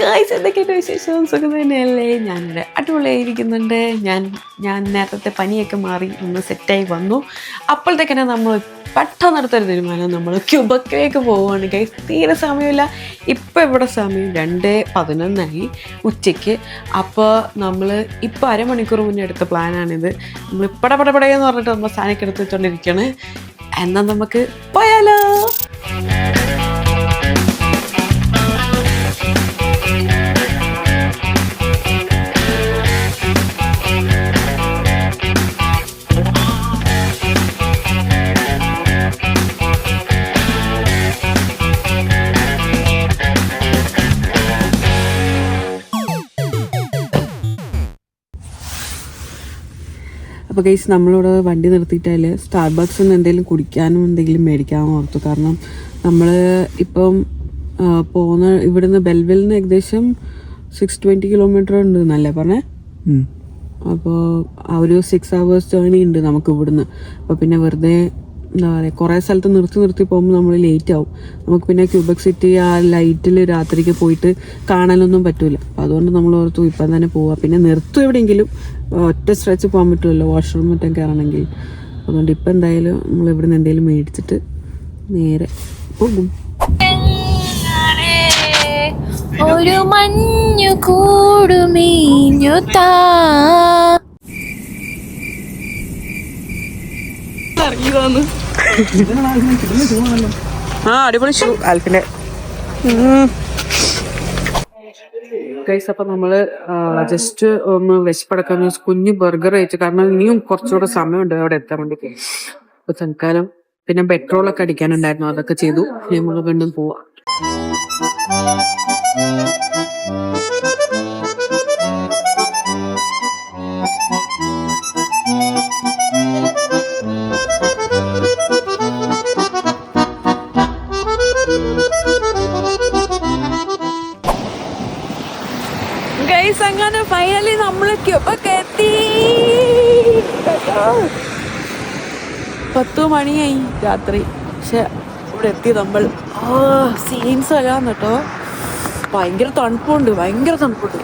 Guys എന്തൊക്കെയുണ്ട് വിശേഷം? സുഖം തന്നെയല്ലേ? ഞാനിവിടെ അടിപൊളിയായിരിക്കുന്നുണ്ട്. ഞാൻ ഞാൻ നേരത്തെ പനിയൊക്കെ മാറി ഒന്ന് സെറ്റായി വന്നു. അപ്പോഴത്തേക്കന്നെ നമ്മൾ പെട്ടെന്ന് നടത്തൊരു തീരുമാനം. നമ്മൾ ക്യൂബക്കിലേക്ക് പോവുകയാണ്. ഗൈസ് തീരെ സമയമില്ല. ഇപ്പോൾ ഇവിടെ സമയം രണ്ട് പതിനൊന്നായി ഉച്ചയ്ക്ക്. അപ്പോൾ നമ്മൾ ഇപ്പോൾ അരമണിക്കൂർ മുന്നേ എടുത്ത പ്ലാനാണിത്. നമ്മൾ പടപടപടയെന്ന് പറഞ്ഞിട്ട് നമ്മൾ സാധനമൊക്കെ വെച്ചോണ്ടിരിക്കുകയാണ്. എന്നാൽ നമുക്ക് പോയാലോ? അപ്പോൾ കേസ് നമ്മളിവിടെ വണ്ടി നിർത്തിയിട്ടാൽ സ്റ്റാർബക്സ് നിന്ന് എന്തെങ്കിലും കുടിക്കാനും എന്തെങ്കിലും മേടിക്കാമെന്ന് ഓർത്തു. കാരണം നമ്മൾ ഇപ്പം പോകുന്ന ഇവിടുന്ന് ബെൽവിൽ നിന്ന് ഏകദേശം സിക്സ് ട്വന്റി കിലോമീറ്റർ ഉണ്ട് എന്നല്ലേ പറഞ്ഞേ? അപ്പോൾ ആ ഒരു സിക്സ് ഹവേഴ്സ് ജേണി ഉണ്ട് നമുക്ക് ഇവിടുന്ന്. അപ്പോൾ പിന്നെ വെറുതെ എന്താ പറയുക കുറേ സ്ഥലത്ത് നിർത്തി നിർത്തി പോകുമ്പോൾ നമ്മൾ ലേറ്റ് ആവും. നമുക്ക് പിന്നെ ക്യൂബക് സിറ്റി ആ ലൈറ്റിൽ രാത്രിക്ക് പോയിട്ട് കാണാനൊന്നും പറ്റില്ല അപ്പോൾ അതുകൊണ്ട് നമ്മൾ ഓർത്തു ഇപ്പം തന്നെ പോവാം. പിന്നെ നിർത്തും എവിടെയെങ്കിലും ഒറ്റ സ്ട്രെച്ച് പോകാൻ പറ്റുമല്ലോ വാഷ്റൂം മറ്റും കയറണമെങ്കിൽ അതുകൊണ്ട് ഇപ്പം എന്തായാലും നമ്മൾ ഇവിടെ നിന്ന് എന്തെങ്കിലും മേടിച്ചിട്ട് നേരെ പോകും. ഒരു മഞ്ഞു കൂടുമീഞ്ഞു താ. ആ അടിപൊളി. ഷൂ ആൽഫിന്റെ ഗൈസ് അപ്പൊ നമ്മൾ ജസ്റ്റ് ഒന്ന് വിശപ്പടക്കാൻ കുഞ്ഞു ബർഗർ കഴിച്ചു കാരണം ഇനിയും കുറച്ചുകൂടെ സമയമുണ്ട് അവിടെ എത്താൻ വേണ്ടി. അപ്പൊ തൽക്കാലം പിന്നെ പെട്രോൾ ഒക്കെ അടിക്കാനുണ്ടായിരുന്നു. അതൊക്കെ ചെയ്തു. നമ്മൾ വീണ്ടും പോവാം. ക്യൂബൊക്കെ എത്തി. പത്തു മണിയായി രാത്രി. പക്ഷെ ഇവിടെ എത്തി നമ്മൾ. ആ സീൻസ് അല്ലാന്ന് കേട്ടോ. ഭയങ്കര തണുപ്പുണ്ട് ഭയങ്കര തണുപ്പുണ്ട്.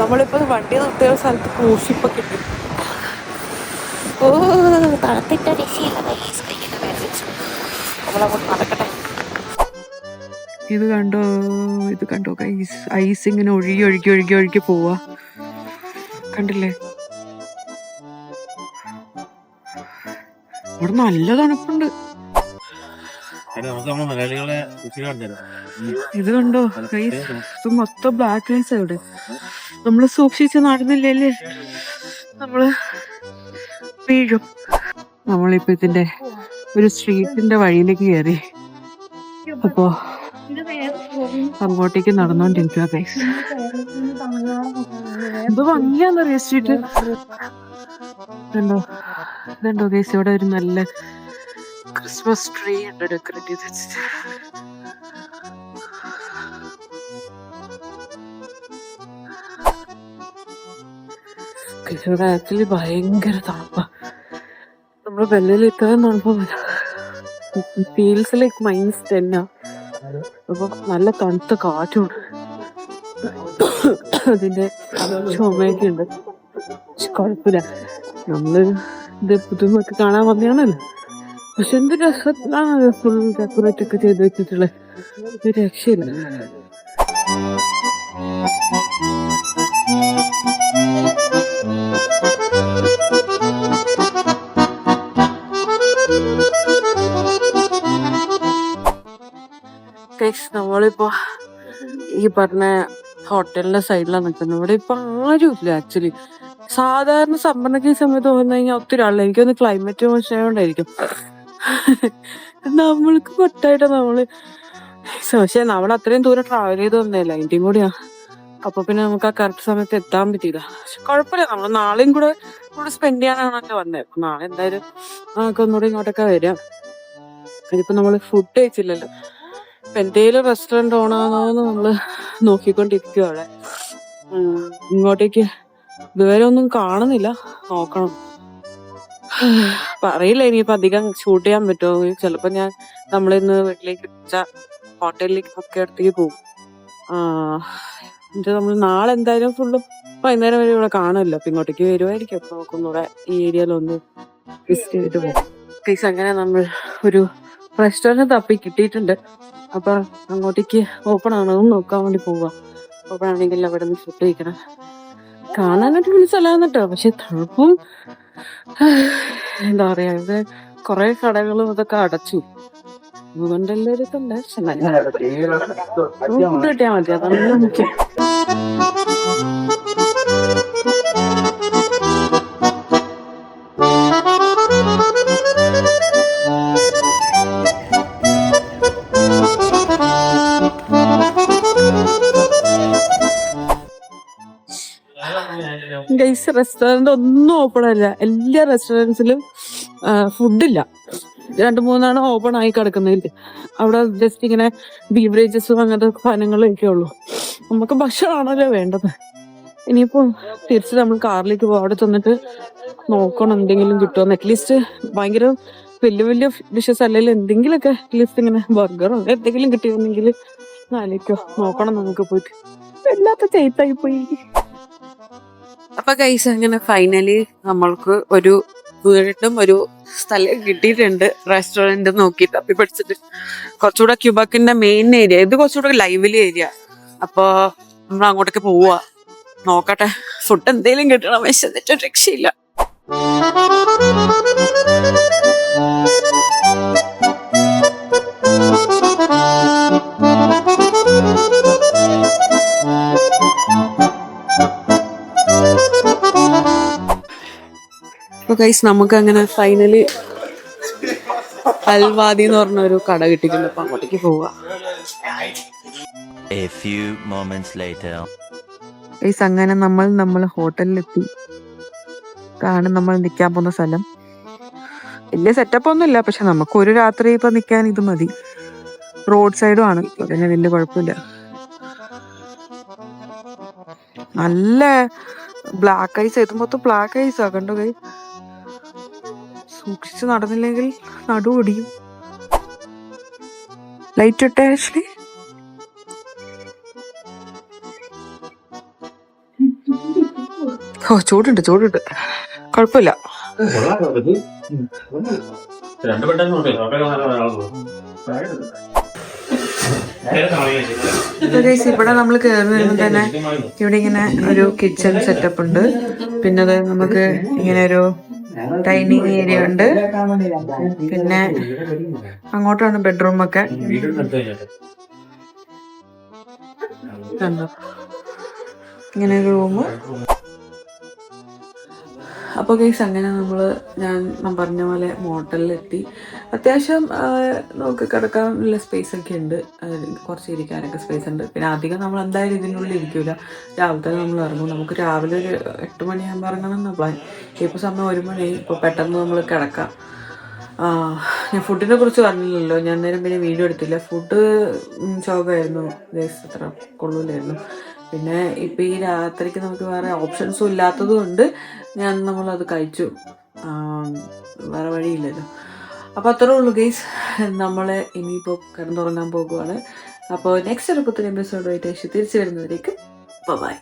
നമ്മളിപ്പോ വണ്ടി നിർത്തിയ സ്ഥലത്ത് ക്രൂഷിപ്പൊക്കെ കിട്ടി ഇത് കണ്ടോ? ഇത് കണ്ടോ? ഐസ് ഐസ് ഇങ്ങനെ ഒഴുകി ഒഴുകി ഒഴുകി ഒഴുകി പോവാ. കണ്ടില്ലേ? ഇവിടെ നല്ല തണുപ്പുണ്ട്. ഇത് കണ്ടോ? ഇത് മൊത്തം ബ്ലാക്ക് ഐസ് ഇവിടെ. നമ്മൾ സൂക്ഷിച്ച് നടന്നില്ലല്ലേ നമ്മൾ വീഴും. നമ്മളിപ്പോ ഇതിന്റെ ഒരു സ്ട്രീറ്റിന്റെ വഴിയിലേക്ക് കയറി അപ്പോ അങ്ങോട്ടേക്ക് നടന്നുകൊണ്ടിരിക്കുക ഗൈസ് ഇത് ഭംഗിയാന്നറിയോ സ്ട്രീറ്റ് ഇതുണ്ടോ? ഇതുണ്ടോ ഗൈസ് ഇവിടെ ഒരു നല്ല ക്രിസ്മസ് ട്രീ ഉണ്ട് ഡെക്കറേറ്റ് ചെയ്ത് വെച്ചിട്ട്. ഇവിടെ ആക്ച്വലി ഭയങ്കര തണുപ്പ. നമ്മൾ വെള്ളയിൽ ഇത്രയും തണുപ്പ് ഫീൽസ് ലൈക്ക് മൈനസ് ടെന്നാ അപ്പൊ നല്ല തണുത്ത കാറ്റുണ്ട്. അതിന്റെ ചുമയൊക്കെ ഉണ്ട് പക്ഷെ കുഴപ്പമില്ല നമ്മൾ ഇത് പുതുമൊക്കെ കാണാൻ വന്നതാണല്ലോ. പക്ഷെ എന്ത് രസത്തിലാണ് ഫുൾ ഡെക്കറേറ്റ് ഒക്കെ ചെയ്ത് വെച്ചിട്ടുള്ളത്. ഒരു രക്ഷയില്ല. നമ്മളിപ്പോ ഈ പറഞ്ഞ ഹോട്ടലിന്റെ സൈഡിലാണ് നിൽക്കുന്നത് ഇവിടെ ഇപ്പൊ ആരുമില്ല ആക്ച്വലി. സാധാരണ സമ്മർണൊക്കെ ഈ സമയത്ത് വന്നു കഴിഞ്ഞാൽ ഒത്തിരി ആളില്ല എനിക്കൊന്ന് ക്ലൈമറ്റ് മോശമായോണ്ടായിരിക്കും. നമ്മൾക്ക് പൊട്ടായിട്ട് നമ്മൾ. പക്ഷെ നമ്മൾ അത്രയും ദൂരം ട്രാവൽ ചെയ്ത് വന്നതല്ല? അതിന്റെയും കൂടിയാ. അപ്പൊ പിന്നെ നമുക്ക് ആ കറക്റ്റ് സമയത്ത് എത്താൻ പറ്റിയില്ല. പക്ഷെ കുഴപ്പമില്ല. നമ്മൾ നാളെയും കൂടെ കൂടെ സ്പെൻഡ് ചെയ്യാനാണല്ലോ വന്നത് നാളെ എന്തായാലും നമുക്ക് ഒന്നുകൂടെ ഇങ്ങോട്ടൊക്കെ വരാം. ഇതിപ്പോ നമ്മൾ ഫുഡ് കഴിച്ചില്ലല്ലോ. എന്തേലും റെസ്റ്റോറന്റ് ഓണാണോന്ന് നമ്മൾ നോക്കിക്കൊണ്ടിരിക്കുക അവിടെ ഇങ്ങോട്ടേക്ക് ഇതുവരെ ഒന്നും കാണുന്നില്ല. നോക്കണം. പറയില്ല ഇനിയിപ്പോ അധികം ഷൂട്ട് ചെയ്യാൻ പറ്റുമോ? ചിലപ്പോ ഞാൻ നമ്മളിന്ന് വീട്ടിലേക്ക് ഹോട്ടലിലേക്ക് ഒക്കെ അടുത്തേക്ക് പോകും. എന്നിട്ട് നമ്മൾ നാളെ എന്തായാലും ഫുള്ള് വൈകുന്നേരം വരെ ഇവിടെ കാണുമല്ലോ. അപ്പൊ ഇങ്ങോട്ടേക്ക് വരുമായിരിക്കും അപ്പൊ നമുക്കൊന്നുകൂടെ ഈ ഏരിയയിലൊന്ന് വിസിറ്റ് ചെയ്തിട്ട് പോകും. പ്ലീസ് അങ്ങനെ നമ്മൾ ഒരു റെസ്റ്റോറന്റ് തപ്പി കിട്ടിയിട്ടുണ്ട്. അപ്പൊ അങ്ങോട്ടേക്ക് ഓപ്പൺ ആണോ. എന്ന് നോക്കാൻ വേണ്ടി പോവുക ഓപ്പൺ ആണെങ്കിൽ അവിടെ നിന്ന് ഫുഡ് കഴിക്കണം. കാണാനായിട്ട് വിളിച്ച കേട്ടോ. പക്ഷെ തണുപ്പും എന്താ പറയാ ഇത് കുറെ കടകളും ഇതൊക്കെ അടച്ചു. അതുകൊണ്ട് എല്ലാവരും ഫുഡ് കിട്ടിയാൽ മതി. അതാണ് മുഖ്യം. ഗൈസ് റെസ്റ്റോറന്റ് ഒന്നും ഓപ്പൺ അല്ല. എല്ലാ റെസ്റ്റോറന്റ്സിലും ഫുഡില്ല രണ്ട് മൂന്നാണ് ഓപ്പൺ ആയി കിടക്കുന്നതിൽ. അവിടെ ജസ്റ്റ് ഇങ്ങനെ ബീവറേജസും അങ്ങനത്തെ സാധനങ്ങളും ഒക്കെ ഉള്ളൂ. നമുക്ക് ഭക്ഷണമാണല്ലോ വേണ്ടത്. ഇനിയിപ്പോ തിരിച്ച് നമ്മൾ കാറിലേക്ക് പോകും അവിടെ ചെന്നിട്ട് നോക്കണം എന്തെങ്കിലും കിട്ടുമെന്ന് അറ്റ്ലീസ്റ്റ് ഭയങ്കര വലിയ വലിയ ഡിഷസ് അല്ലെങ്കിൽ എന്തെങ്കിലുമൊക്കെ അറ്റ്ലീസ്റ്റ് ഇങ്ങനെ ബർഗറോ എന്തെങ്കിലും കിട്ടിയിരുന്നെങ്കിൽ നാലേക്കോ നോക്കണം നമുക്ക് പോയിട്ട്. എല്ലാത്ത ചേത്തായി പോയി. അപ്പൊ കൈസ് അങ്ങനെ ഫൈനലി നമ്മൾക്ക് ഒരു വീണ്ടും ഒരു സ്ഥലം കിട്ടിയിട്ടുണ്ട് റെസ്റ്റോറന്റ് നോക്കി തപ്പി പഠിച്ചിട്ട് കുറച്ചുകൂടെ ക്യൂബക്കിന്റെ മെയിൻ ഏരിയ ഇത് കുറച്ചുകൂടെ ലൈവ്ലി ഏരിയ അപ്പൊ നമ്മൾ അങ്ങോട്ടേക്ക് പോവാ. നോക്കട്ടെ ഫുഡ് എന്തേലും കിട്ടണം. വിശന്നിട്ട് രക്ഷയില്ല. ഗൈസ് നമുക്ക് അങ്ങനെ ഫൈനലി അൽവാദി എന്ന് പറഞ്ഞ ഒരു കട കിട്ടിയിട്ടുണ്ട്. അപ്പൊ അങ്ങോട്ടേക്ക് പോവാ. ഗൈസ് അങ്ങനെ നമ്മൾ നമ്മൾ ഹോട്ടലിലെത്തി. ഇതാണ് നമ്മൾ നിൽക്കാൻ പോകുന്ന സ്ഥലം. വലിയ സെറ്റപ്പ് ഒന്നുമില്ല പക്ഷെ നമുക്ക് ഒരു രാത്രി ഇപ്പൊ നിൽക്കാൻ ഇത് മതി. റോഡ് സൈഡും ആണ്. അതിന് വലിയ കുഴപ്പമില്ല. നല്ല ബ്ലാക്ക് ഐസ് മൊത്തം ബ്ലാക്ക് ഐസ് ആ കണ്ടോ കൈ സൂക്ഷിച്ച് നടന്നില്ലെങ്കിൽ നടു ലൈറ്റ് ഇട്ടേ ആക്ച്വലി ഓ ചൂടുണ്ട് ചൂടുണ്ട്. കുഴപ്പമില്ല. ഇവിടെ നമ്മൾ കയറി വരുമ്പോൾ തന്നെ ഇവിടെ ഇങ്ങനെ ഒരു കിച്ചൺ സെറ്റപ്പ് ഉണ്ട്. പിന്നെ നമുക്ക് ഇങ്ങനെ ഒരു ഡൈനിങ് ഏരിയ ഉണ്ട്. പിന്നെ അങ്ങോട്ടാണ് ബെഡ്റൂം ഒക്കെ. ഇങ്ങനെ റൂം അപ്പോൾ ഗൈസ് അങ്ങനെ നമ്മൾ ഞാൻ ഞാൻ പറഞ്ഞ പോലെ മോട്ടലിലെത്തി അത്യാവശ്യം നമുക്ക് കിടക്കാനുള്ള സ്പേസ് ഒക്കെ ഉണ്ട്. കുറച്ച് ഇരിക്കാനൊക്കെ സ്പേസ് ഉണ്ട്. പിന്നെ അധികം നമ്മൾ എന്തായാലും ഇതിനുള്ളിൽ ഇരിക്കില്ല രാവിലെ നമ്മൾ ഇറങ്ങും. നമുക്ക് രാവിലെ ഒരു എട്ട് മണിയാകുമ്പോൾ ഇറങ്ങണം പ്ലാൻ ഇപ്പോൾ സമയം ഒരു മണി. ഇപ്പോൾ പെട്ടെന്ന് നമ്മൾ കിടക്കാം. ഞാൻ ഫുഡിനെ കുറിച്ച് പറഞ്ഞില്ലല്ലോ. ഞാൻ നേരം പിന്നെ വീഡിയോ എടുത്തില്ല. ഫുഡ് ശോകമായിരുന്നു അത്ര കൊള്ളൂലായിരുന്നു. പിന്നെ ഇപ്പം ഈ രാത്രിക്ക് നമുക്ക് വേറെ ഓപ്ഷൻസും ഇല്ലാത്തത് കൊണ്ട് ഞാൻ നമ്മളത് കഴിച്ചു. വേറെ വഴിയില്ലല്ലോ. അപ്പോൾ അത്രേ ഉള്ളൂ ഗെയ്സ് നമ്മൾ ഇനിയിപ്പോൾ കിടന്നുറങ്ങാൻ പോകുവാണ്. അപ്പോൾ നെക്സ്റ്റ് ഒരു പുത്തൻ എപ്പിസോഡുമായിട്ട് തിരിച്ചു വരുന്നതിലേക്ക് ബൈ